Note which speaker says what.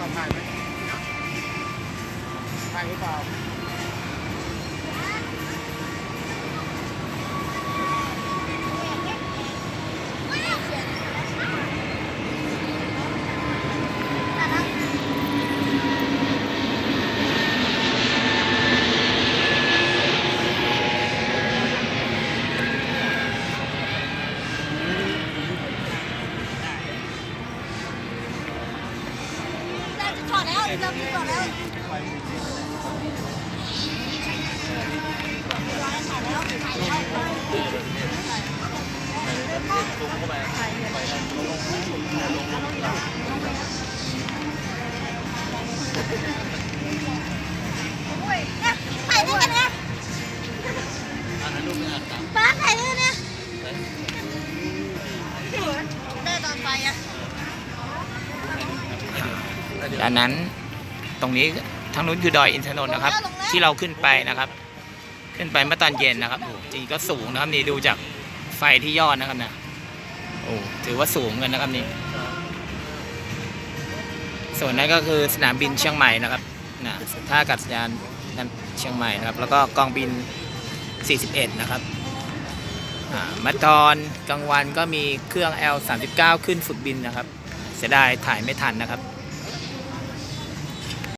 Speaker 1: เราถ่ายไหมถ่ายหรือเปล่า
Speaker 2: เราจะถอดแล้วถ่ายแล้วถ่ายแล้วถ่ายด้วยกันนะป้าถ่ายด้วยนะได้ตอนไปอะ
Speaker 3: ด้านนั้น ตรงนี้ทางนู้นคือดอยอินทนนท์นะครับ ที่เราขึ้นไปนะครับ ขึ้นไปเมื่อตอนเย็นนะครับโอ้จริงก็สูงนะครับนี่ดูจากไฟที่ยอดนะครับนะโอ้ถือว่าสูงกันนะครับนี่ส่วนนั้นก็คือสนามบินเชียงใหม่นะครับนะท่าอากาศยานนั้นเชียงใหม่นะครับ แล้วก็กองบิน 41 นะครับอ่ามาตอนกลางวันก็มีเครื่อง L39 ขึ้นฝึกบินนะครับ เสียดายถ่ายไม่ทันนะครับ